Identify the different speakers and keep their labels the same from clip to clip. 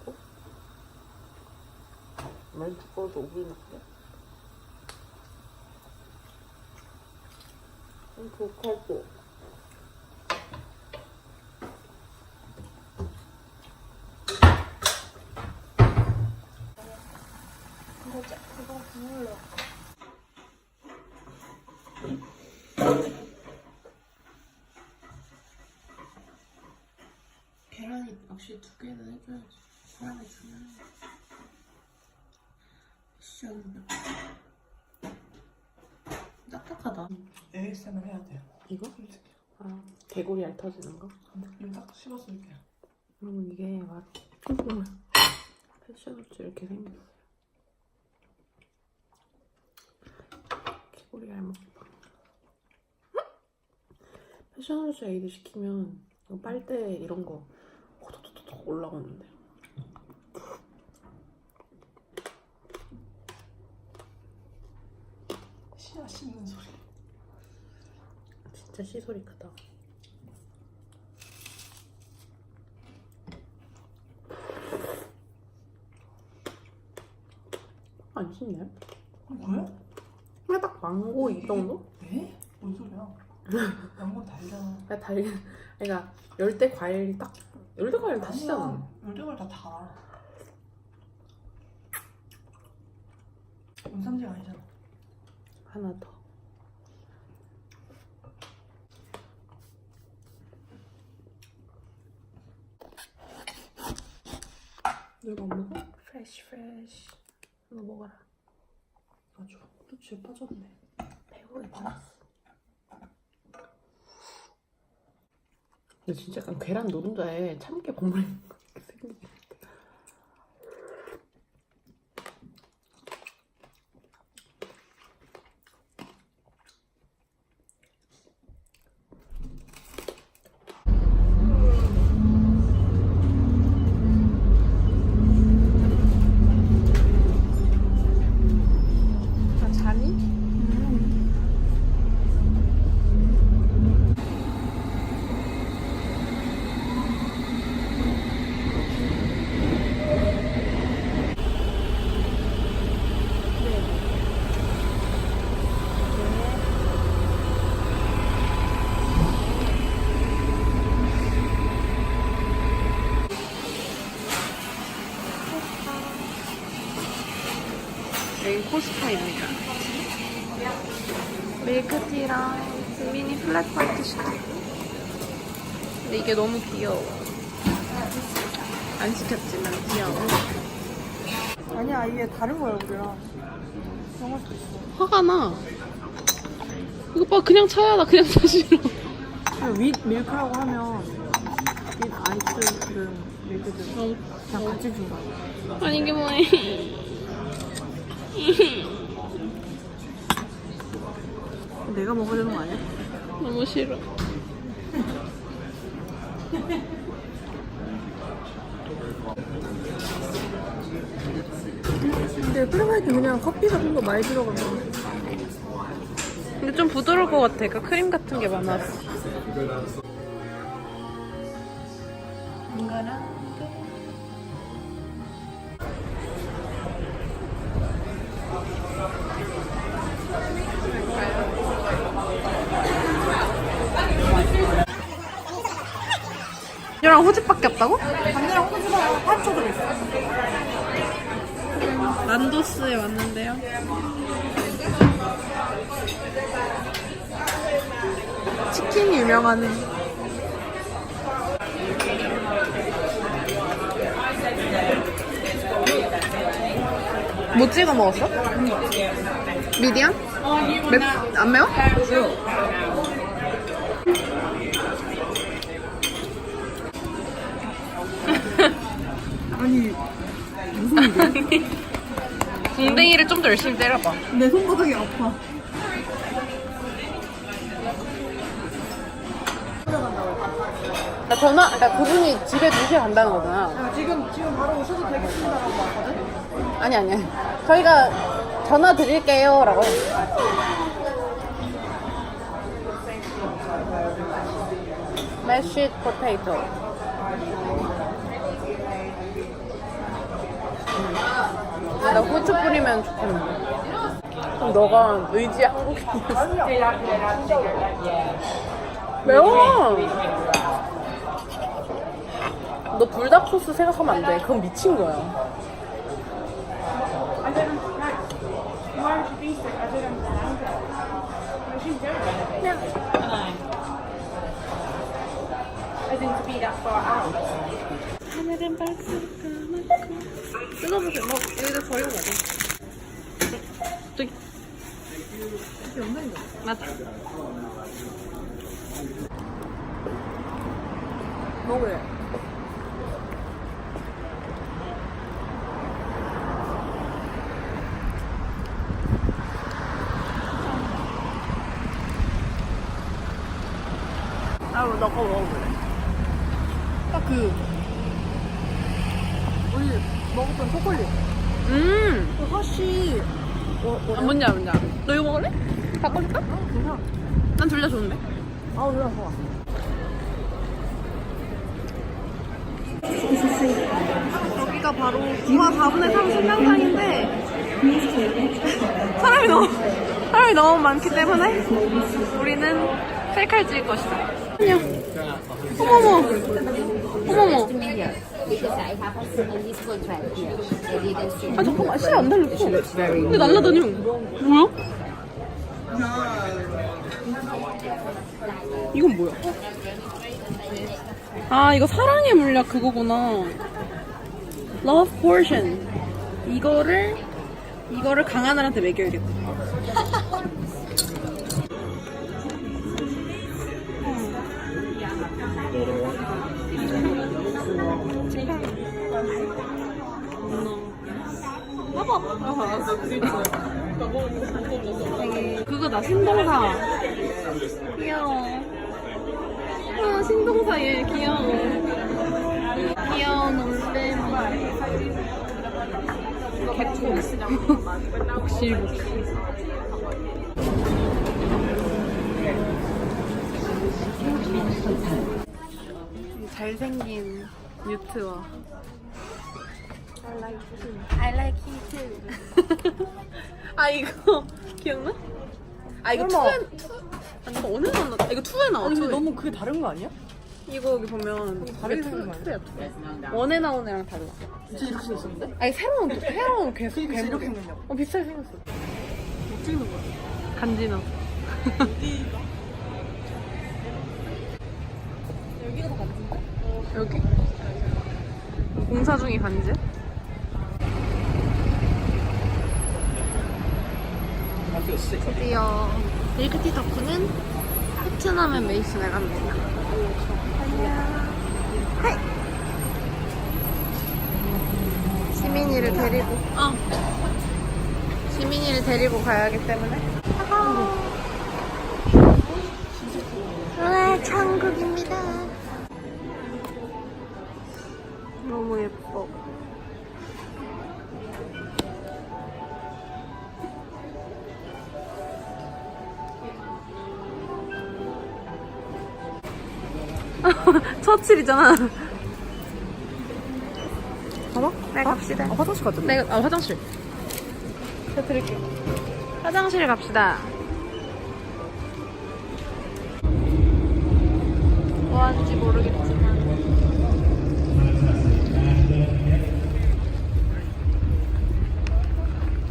Speaker 1: 하고 말 두꺼워도 오븐 할게 독하고.
Speaker 2: 그거 그거 국물로.
Speaker 1: 계란이 역시 두 개는 해줘야지 시원해 딱딱하다
Speaker 3: ASMR 해야 돼요.
Speaker 1: 이거?
Speaker 3: 솔직히.
Speaker 1: 아 개구리 알 터지는 거?
Speaker 3: 이거 딱 씹어줄게요.
Speaker 1: 여러분 이게 막 패션업체 이렇게 생겼어요 개구리 알 먹방 패션업체 에이드 시키면 빨대 이런 거 호도도도도 올라오는데
Speaker 3: 씨앗 씹는 소리.
Speaker 1: 진짜 시소리 크다 안 씹네? 그냥 딱 망고 이 정도?
Speaker 3: 에? 뭔 소리야? 양건 달잖아.
Speaker 1: 그냥 달 그러니까 열대 과일이 딱 열대 과일 다 시잖아
Speaker 3: 열대걸 다 달아. 원산지가 아니잖아.
Speaker 1: 하나 더
Speaker 3: 내가 안 먹어?
Speaker 1: 프레쉬 프레쉬 이거 먹어라
Speaker 3: 아주 후추에 빠졌네.
Speaker 1: 배고에 빠졌어 근데 진짜 약간 계란 노른자에 참깨 버무린 거 이렇게 생긴 아, 자니? 여기 코스파입니다. 밀크티랑 미니 플랫 화이트 시켜. 근데 이게 너무 귀여워. 안 시켰지만 귀여워.
Speaker 2: 아니야 이게 다른 거야 우리랑. 그런 걸 수도 있어.
Speaker 1: 화가 나. 이거 봐, 그냥 차야. 나 그냥 차 싫어.
Speaker 2: 윗 밀크라고 하면 윗 아이스 그 밀크들
Speaker 1: 어,
Speaker 2: 그냥 같이 준 거야.
Speaker 1: 아니, 이게 뭐해.
Speaker 2: 내가 먹어야 되는 거 아니야?
Speaker 1: 너무 싫어.
Speaker 2: 근데 플레마이트 그냥 커피 같은 거 많이 들어가서
Speaker 1: 근데 좀 부드러울 것 같아. 그러니까 크림 같은 게 많아서. 이랑 호집밖에 없다고?
Speaker 2: 반대랑 호두랑 파초 들어있어.
Speaker 1: 난도스에 왔는데요. 치킨 유명한 뭐 찍어 먹었어? 미디엄? 맵, 안 매워?
Speaker 2: 아니 무슨 일이야?
Speaker 1: 궁뎅이를 좀 더 열심히 때려봐.
Speaker 2: 내 손바닥이 아파.
Speaker 1: 나 전화, 그러니까 그분이 집에 2시에 간다는 거잖아.
Speaker 2: 야 지금 지금 바로 오셔도 되겠습니다라고 왔거든.
Speaker 1: 아니, 아니. 저희가 전화 드릴게요. 라고 mashed potato. 나 후추 뿌리면 좋겠는데. 그럼 너가 의지 한국인이었어. 매워. 너 불닭 소스 생각하면 안 돼. 그건 미친 거야. 하늘은 밝을까 많고 뜯어보세요. 뭐 여기다 버리고 가자. 저기. 이게 영상인가? 맞아. 먹으래. 나도 너거 먹어볼래.
Speaker 2: 딱 그 우리 먹었던 초콜릿.
Speaker 1: 음.
Speaker 2: 그 허쉬. 뭐,
Speaker 1: 아, 뭔지 알아, 뭔지 알아. 너 이거 먹을래? 바꿔 줄까?
Speaker 2: 괜찮아.
Speaker 1: 난 둘 다 좋은데.
Speaker 2: 아, 우리 좋아.
Speaker 1: 여기가 바로 부하 4분의 3 승강장인데 사람이 너무 사람이 너무 많기 때문에 우리는 셀카를 찍을 것이다. 안녕. 어머머. 어머머. 아 잠깐만 씨안 달렸어. 근데 날라다니면 뭐야? 이건 뭐야? 아 이거 사랑의 물약 그거구나. Love Portion. 이거를 이거를 강하늘한테 먹여야겠다. 그거다 신동사. 귀여워. 아 신동사 얘 귀여워. 귀여운 놀래미 개코 복실복실 잘생긴 유튜버 I like you too. 아 이거 기억나? 아 이거
Speaker 2: 설마.
Speaker 1: 투에 투 아니 이거 어느 나왔나? 이거 투에 나와.
Speaker 2: 아니, 근데. 너무 그게 다른 거 아니야?
Speaker 1: 이거 여기 보면
Speaker 2: 다르게
Speaker 1: 이게 투,
Speaker 2: 생긴 거
Speaker 1: 투야 투. 원에 나온 애랑 달라.
Speaker 2: 진짜 이렇게 생겼었는데?
Speaker 1: 아니 새로운 또 새로운 계속.
Speaker 2: 이렇게 생겼냐고.
Speaker 1: 어 비슷하게 생겼어.
Speaker 2: 못 찍는 거야.
Speaker 1: 간지나.
Speaker 2: 여기가 더 간지인데?
Speaker 1: 여기? 공사 중이 간지? 드디어 밀크티 덕후는 베트남의 메이슨에 갑니다. 하이! 시민이를 데리고, 어. 시민이를 데리고 가야 하기 때문에. 와, 천국입니다. 처칠이잖아.
Speaker 2: 봐봐.
Speaker 1: 네, 갑시다.
Speaker 2: 아, 화장실 갔다.
Speaker 1: 네, 아, 화장실. 제가 드릴게요. 화장실 갑시다. 뭐 하는지 모르겠지만.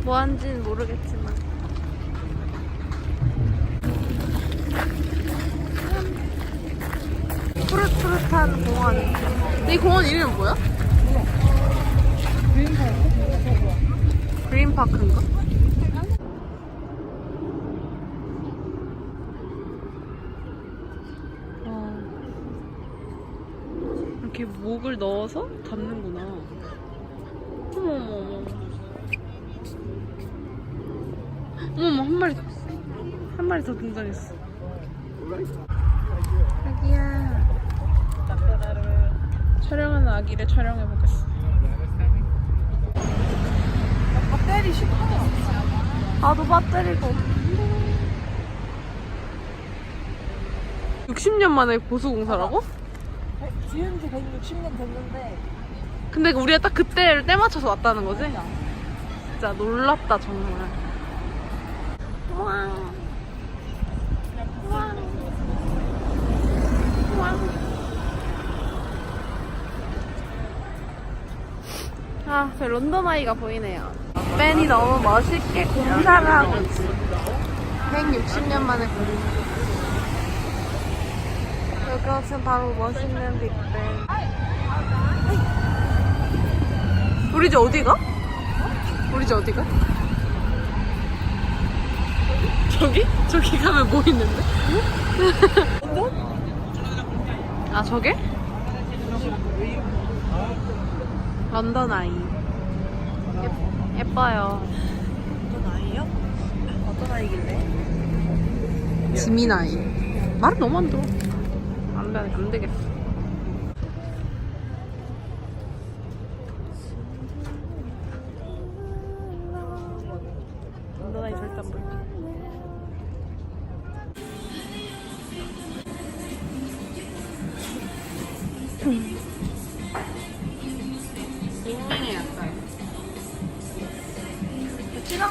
Speaker 1: 뭐 하는지는 모르겠지만. 푸릇푸릇한 공원. 근데 이 공원 이름이 뭐야? 그린파크인가? 아, 이렇게 목을 넣어서 잡는구나. 어머, 어머, 어머. 어머, 한 마리. 한 마리 더 등장했어. 아기야. 촬영하는 아기를 촬영해 보겠어.
Speaker 2: 배터리 쉽다.
Speaker 1: 나도 배터리가 60년 만에 보수공사라고?
Speaker 2: 지은 지 160년 됐는데.
Speaker 1: 근데 우리가 딱 그때를 때 맞춰서 왔다는 거지? 진짜 놀랍다 정말. 왕. 왕. 아, 저 런던 아이가 보이네요. 벤이 너무 멋있게 공사를 하고 있어. 160년 만에 여기가 바로 멋있는 빅벤. 우리 이제 어디가? 우리 이제 어디가? 저기? 저기 가면 뭐 있는데? 아 저게? 런던 아이. 예, 예뻐요.
Speaker 3: 어떤 아이요? 어떤 아이길래?
Speaker 1: 지민 아이. 말을 너무 안 들어. 안 돼, 안 되겠어. 아이 절대 안 볼게.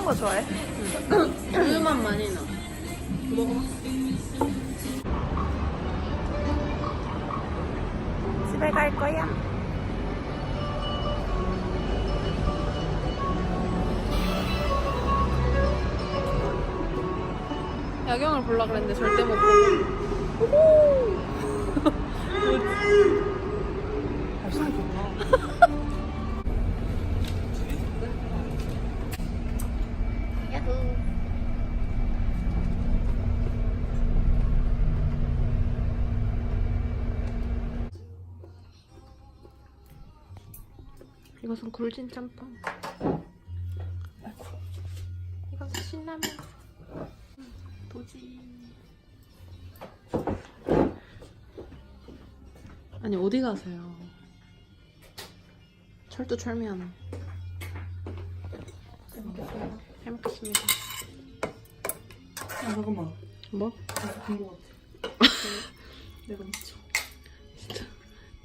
Speaker 2: 거 좋아해?
Speaker 1: 우유만 많이 넣어.
Speaker 2: 집에 갈 거야.
Speaker 1: 야경을 보려고 그랬는데 절대 못 보고. 이것은 굴진 짬뽕. 이것은 신라면. 도지. 아니 어디 가세요? 철도 철미하네. 잘 먹겠습니다.
Speaker 3: 아 잠깐만.
Speaker 1: 뭐?
Speaker 3: 계속 본것 같아. 내가 미쳐.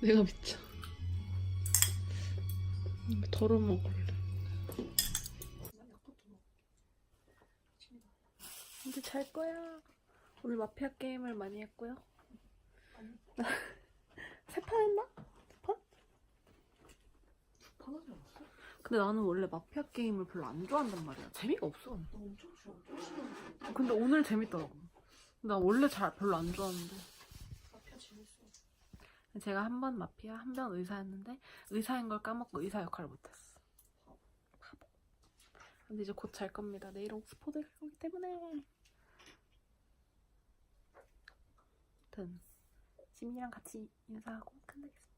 Speaker 1: 내가 미쳐. 음, 덜어 먹을래. 이제 잘 거야. 오늘 마피아 게임을 많이 했고요. 세판 했나? 두 판?
Speaker 3: 화나지 않았어?
Speaker 1: 근데 나는 원래 마피아 게임을 별로 안 좋아한단 말이야. 재미가 없어.
Speaker 3: 나 엄청 싫어. 엄청 싫어.
Speaker 1: 근데 오늘 재밌더라고. 나 원래 잘 별로 안 좋아하는데. 제가 한 번 마피아, 한 번 의사였는데 의사인 걸 까먹고 의사 역할을 못했어. 바보. 근데 이제 곧 잘 겁니다. 내일 옥스포드 갈 거기 때문에. 아무튼 지민이랑 같이 인사하고 끝내겠습니다.